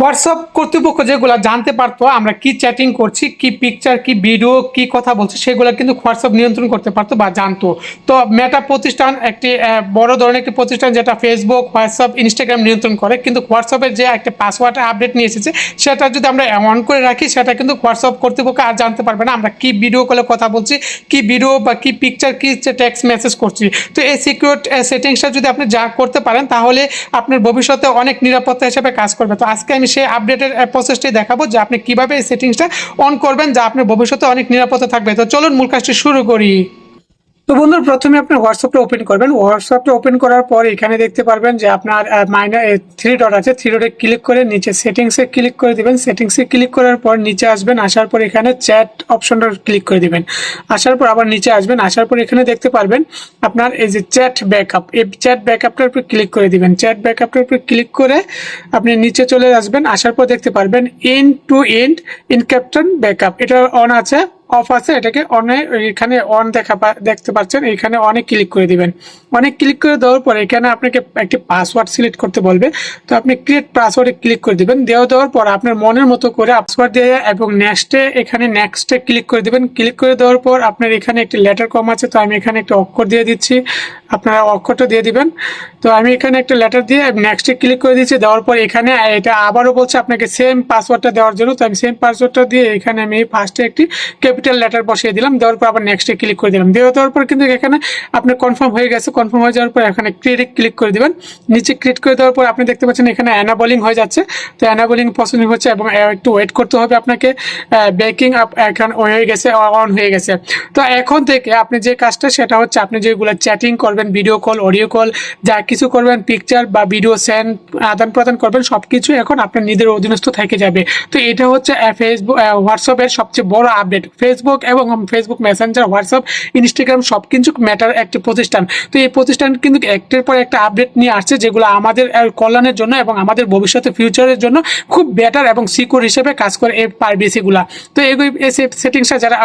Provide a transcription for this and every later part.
WhatsApp কর্তৃপক্ষ যেগুলো জানতে পারতো, আমরা কি চ্যাটিং করছি, কি পিকচার কি ভিডিও কি কথা বলছি, সেগুলো কিন্তু হোয়াটসঅ্যাপ নিয়ন্ত্রণ করতে পারতো বা জানতো। তো মেটা প্রতিষ্ঠান একটি বড় ধরনের একটি প্রতিষ্ঠান যেটা ফেসবুক হোয়াটসঅ্যাপ ইনস্টাগ্রাম নিয়ন্ত্রণ করে, কিন্তু হোয়াটসঅ্যাপের যে একটা পাসওয়ার্ড আপডেট নিয়ে এসেছে, সেটা যদি আমরা অন করে রাখি, সেটা কিন্তু হোয়াটসঅ্যাপ কর্তৃপক্ষ আর জানতে পারবে না। আমরা কি ভিডিও কলে কথা বলছি, কি ভিডিও বা কি পিকচার কি টেক্সট মেসেজ করছি। তো এই সিকিউর সেটিংসটা যদি আপনি যা করতে পারেন, তাহলে আপনার ভবিষ্যতে অনেক নিরাপত্তা হিসেবে কাজ করবে। তো আজকে আমি সেই আপডেটের প্রসেসটি দেখাবো যে আপনি কীভাবে এই সেটিংসটা অন করবেন, যা আপনার ভবিষ্যতে অনেক নিরাপত্তা থাকবে। তো চলুন মূল কাজটি শুরু করি। তো বন্ধুরা প্রথমে আপনি হোয়াটসঅ্যাপটা ওপেন করবেন। হোয়াটসঅ্যাপটা ওপেন করার পর এখানে দেখতে পারবেন যে আপনার মাইনার থ্রি ডট আছে। থ্রি ডটে ক্লিক করে নিচে সেটিংসে ক্লিক করে দিবেন। সেটিংসে ক্লিক করার পর নিচে আসবেন। আসার পর এখানে চ্যাট অপশনটা ক্লিক করে দিবেন। আসার পর আবার নিচে আসবেন। আসার পর এখানে দেখতে পারবেন আপনার এই যে চ্যাট ব্যাকআপ এই চ্যাট ব্যাকআপটার উপর ক্লিক করে দিবেন। চ্যাট ব্যাকআপটার উপর ক্লিক করে আপনি নিচে চলে আসবেন। আসার পর দেখতে পারবেন end to end encrypted backup এটা অন আছে। অফ আছে, এটাকে অনে এখানে অন দেখা দেখতে পাচ্ছেন, এখানে অনেক ক্লিক করে দিবেন। অনেক ক্লিক করে দেওয়ার পর এখানে আপনাকে একটি পাসওয়ার্ড সিলেক্ট করতে বলবে। তো আপনি ক্রিয়েট পাসওয়ার্ডে ক্লিক করে দিবেন। দেওয়া দেওয়ার পর আপনার মনের মতো করে পাসওয়ার্ড দিয়ে এবং নেক্সটে এখানে নেক্সটে ক্লিক করে দিবেন। ক্লিক করে দেওয়ার পর আপনার এখানে একটি লেটার কম আছে, তো আমি এখানে একটি অক্ষর দিয়ে দিচ্ছি। আপনারা অক্ষরটা দিয়ে দিবেন। তো আমি এখানে একটা লেটার দিয়ে নেক্সটে ক্লিক করে দিচ্ছি। দেওয়ার পর এখানে এটা আবারও বলছে আপনাকে সেম পাসওয়ার্ডটা দেওয়ার জন্য। তো আমি সেম পাসওয়ার্ডটা দিয়ে এখানে আমি ফার্স্টে একটি লেটার বসিয়ে দিলাম, দেওয়ার পর আবার নেক্সটে ক্লিক করে দিলাম। দেওয়া দেওয়ার পর কিন্তু এখানে আপনার কনফার্ম হয়ে গেছে কনফার্ম হয়ে যাওয়ার পর এখানে ক্রিয়েটে ক্লিক করে দিবেন। নিচে ক্রিয়েট করে দেওয়ার পর আপনি দেখতে পাচ্ছেন এখানে অ্যানাবলিং হয়ে যাচ্ছে। তো অ্যানাবলিং পছন্দ হচ্ছে এবং একটু ওয়েট করতে হবে আপনাকে। বেকিং আপ এখন হয়ে গেছে অন হয়ে গেছে। তো এখন থেকে আপনি যে কাজটা, সেটা হচ্ছে আপনি যেগুলো চ্যাটিং করবেন ভিডিও কল অডিও কল যা কিছু করবেন পিকচার বা ভিডিও সেন্ড আদান প্রদান করবেন সব কিছু এখন আপনার নিজের অধীনস্থ থেকে যাবে। তো এটা হচ্ছে ফেসবুক হোয়াটসঅ্যাপের সবচেয়ে বড় আপডেট ফেসবুক এবং ফেসবুক মেসেঞ্জার হোয়াটসঅ্যাপ ইনস্টাগ্রাম সব কিছু ম্যাটার একটি প্রতিষ্ঠান। তো এই প্রতিষ্ঠান কিন্তু একটার পর একটা আপডেট নিয়ে আসছে, যেগুলো আমাদের কল্যাণের জন্য এবং আমাদের ভবিষ্যতে ফিউচারের জন্য খুব বেটার এবং সিকিউর হিসেবে কাজ করে এই পারবিসিগুলা তো এগুলো এই সেটিংসটা যারা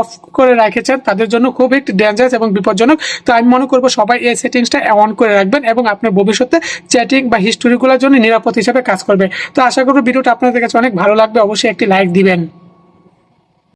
অফ করে রেখেছেন, তাদের জন্য খুব একটি ডেঞ্জারাস এবং বিপজ্জনক। তো আমি মনে করব সবাই এই সেটিংসটা অন করে রাখবেন এবং আপনার ভবিষ্যতে চ্যাটিং বা হিস্টোরিগুলোর জন্য নিরাপদ হিসেবে কাজ করবে তো আশা করব ভিডিওটা আপনাদের কাছে অনেক ভালো লাগবে, অবশ্যই একটি লাইক দিবেন।